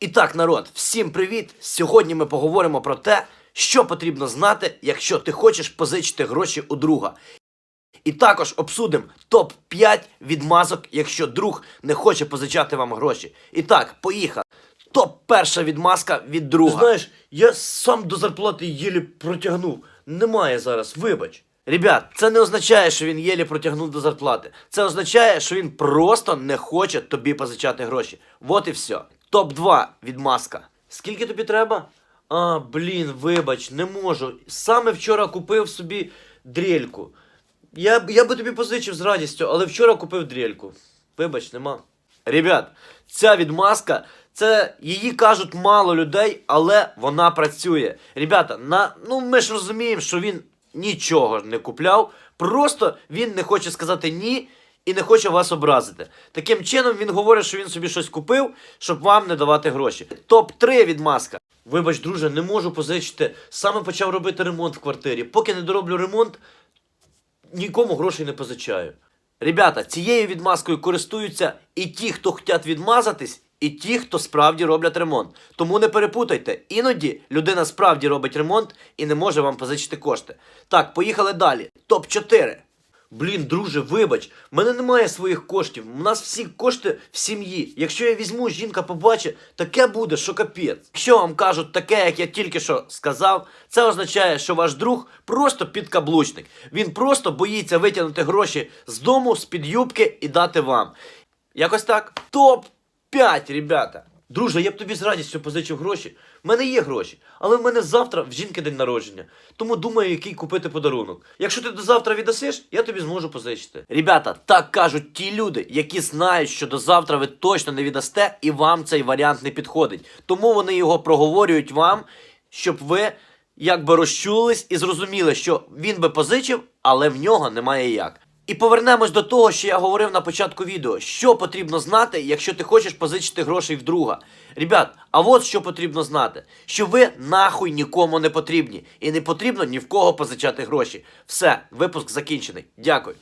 І так, народ, всім привіт! Сьогодні ми поговоримо про те, що потрібно знати, якщо ти хочеш позичити гроші у друга. І також обсудимо топ-5 відмазок, якщо друг не хоче позичати вам гроші. І так, поїхали. Топ перша відмазка від друга. Знаєш, я сам до зарплати єлі протягнув. Немає зараз, вибач. Ребят, це не означає, що він єлі протягнув до зарплати. Це означає, що він просто не хоче тобі позичати гроші. Вот і все. Топ 2 відмазка. Скільки тобі треба? А, блін, вибач, не можу. Саме вчора купив собі дрельку. Я, я би тобі позичив з радістю, але вчора купив дрельку. Вибач, нема. Ребят, ця відмазка, це її кажуть мало людей, але вона працює. Ребята, на, ну ми ж розуміємо, що він нічого не купляв, просто він не хоче сказати ні і не хоче вас образити. Таким чином він говорить, що він собі щось купив, щоб вам не давати гроші. Топ-3 відмазка. Вибач, друже, не можу позичити. Саме почав робити ремонт в квартирі. Поки не дороблю ремонт, нікому грошей не позичаю. Ребята, цією відмазкою користуються і ті, хто хочуть відмазатись, і ті, хто справді роблять ремонт. Тому не перепутайте, іноді людина справді робить ремонт і не може вам позичити кошти. Так, поїхали далі. Топ 4. Блін, друже, вибач, в мене немає своїх коштів. У нас всі кошти в сім'ї. Якщо я візьму, жінка побачить, таке буде, що капець. Якщо вам кажуть таке, як я тільки що сказав, це означає, що ваш друг просто підкаблучник. Він просто боїться витягнути гроші з дому, з-під юбки і дати вам. Якось так. Топ 5, ребята. Друже, я б тобі з радістю позичив гроші. В мене є гроші, але в мене завтра в жінки день народження. Тому думаю, який купити подарунок. Якщо ти до завтра віддасиш, я тобі зможу позичити. Ребята, так кажуть ті люди, які знають, що до завтра ви точно не віддасте, і вам цей варіант не підходить. Тому вони його проговорюють вам, щоб ви якби розчулись і зрозуміли, що він би позичив, але в нього немає як. І повернемось до того, що я говорив на початку відео. Що потрібно знати, якщо ти хочеш позичити грошей в друга? Ребят, а от що потрібно знати: що ви нахуй нікому не потрібні, і не потрібно ні в кого позичати гроші. Все, випуск закінчений. Дякую.